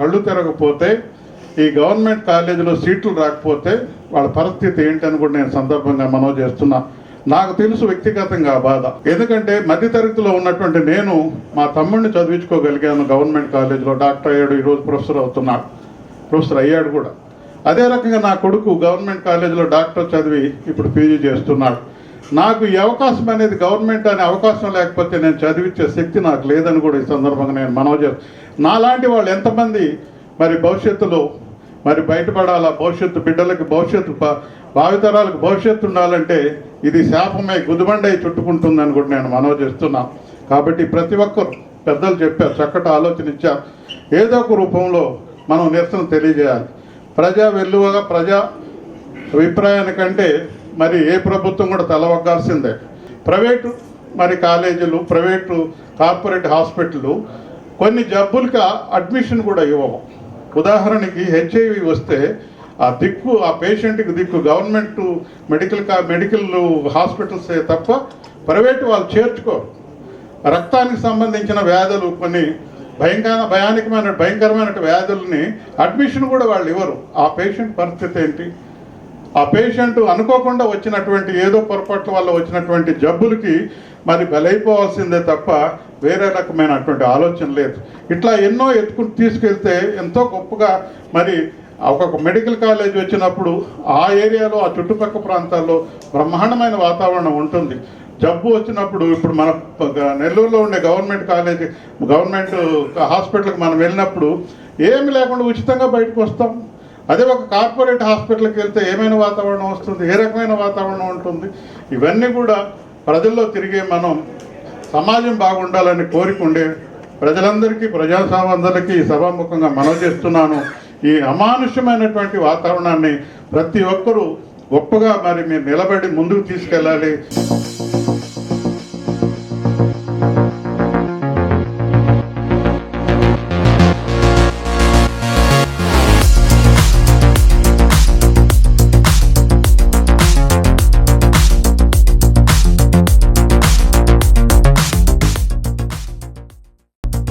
కళ్ళు తెరగకపోతే ఈ గవర్నమెంట్ కాలేజీలో సీట్లు రాకపోతే వాళ్ళ పరిస్థితి ఏంటని కూడా నేను సందర్భంగా మనో చేస్తున్నా. నాకు తెలుసు వ్యక్తిగతంగా ఆ బాధ. ఎందుకంటే మధ్యతరగతిలో ఉన్నటువంటి నేను మా తమ్ముడిని చదివించుకోగలిగాను గవర్నమెంట్ కాలేజీలో. డాక్టర్ అయ్యాడు ఈరోజు ప్రొఫెసర్ అవుతున్నాడు ప్రొఫెసర్ అయ్యాడు కూడా. అదే రకంగా నా కొడుకు గవర్నమెంట్ కాలేజీలో డాక్టర్ చదివి ఇప్పుడు పీజీ చేస్తున్నాడు. నాకు ఈ అవకాశం అనేది గవర్నమెంట్ అనే అవకాశం లేకపోతే నేను చదివించే శక్తి నాకు లేదని కూడా ఈ సందర్భంగా నేను మనవి చేస్తాను నాలాంటి వాళ్ళు ఎంతమంది మరి భవిష్యత్తులో మరి బయటపడాలా? భవిష్యత్తు బిడ్డలకు భవిష్యత్తు భావితరాలకు భవిష్యత్తు ఉండాలంటే ఇది శాపమై గుదిబండై చుట్టుకుంటుందని కూడా నేను మనవి చేస్తున్నా. కాబట్టి ప్రతి ఒక్కరు పెద్దలు చెప్పారు చక్కటి ఆలోచన ఇచ్చారు. ఏదో ఒక రూపంలో మనం నిరసన తెలియజేయాలి. ప్రజా వెల్లువగా ప్రజా అభిప్రాయానికంటే మరి ఏ ప్రభుత్వం కూడా తలవగ్గాల్సిందే. ప్రైవేటు మరి కాలేజీలు ప్రైవేటు కార్పొరేట్ హాస్పిటళ్ళు కొన్ని జబ్బులకి అడ్మిషన్ కూడా ఇవ్వవు. ఉదాహరణకి హెచ్ఐవి వస్తే ఆ దిక్కు ఆ పేషెంట్కి దిక్కు గవర్నమెంట్ మెడికల్ కా మెడికల్ హాస్పిటల్స్ తప్ప ప్రైవేటు వాళ్ళు చేర్చుకోరు. రక్తానికి సంబంధించిన వ్యాధులు కొన్ని భయంకర భయానకమైన భయంకరమైన వ్యాధుల్ని అడ్మిషన్ కూడా వాళ్ళు ఇవ్వరు. ఆ పేషెంట్ పరిస్థితి ఏంటి? ఆ పేషెంట్ అనుకోకుండా వచ్చినటువంటి ఏదో పొరపాట్ల వల్ల వచ్చినటువంటి జబ్బులకి మరి బలైపోవాల్సిందే తప్ప వేరే రకమైనటువంటి ఆలోచన లేదు. ఇట్లా ఎన్నో ఎత్తుకుని తీసుకెళ్తే ఎంతో గొప్పగా మరి ఒక్కొక్క మెడికల్ కాలేజ్ వచ్చినప్పుడు ఆ ఏరియాలో ఆ చుట్టుపక్కల ప్రాంతాల్లో బ్రహ్మాండమైన వాతావరణం ఉంటుంది. జబ్బు వచ్చినప్పుడు ఇప్పుడు మన నెల్లూరులో ఉండే గవర్నమెంట్ కాలేజ్ గవర్నమెంట్ హాస్పిటల్కి మనం వెళ్ళినప్పుడు ఏమి లేకుండా ఉచితంగా బయటకు వస్తాం. అదే ఒక కార్పొరేట్ హాస్పిటల్కి వెళ్తే ఏమైనా వాతావరణం వస్తుంది? ఏ రకమైన వాతావరణం ఉంటుంది? ఇవన్నీ కూడా ప్రజల్లో తిరిగే మనం సమాజం బాగుండాలని కోరిక ఉండే ప్రజలందరికీ ప్రజాసామందరికీ సభాముఖంగా మనవి చేస్తున్నాను. ఈ అమానుష్యమైనటువంటి వాతావరణాన్ని ప్రతి ఒక్కరూ గొప్పగా మరి మీరు నిలబడి ముందుకు తీసుకెళ్ళాలి.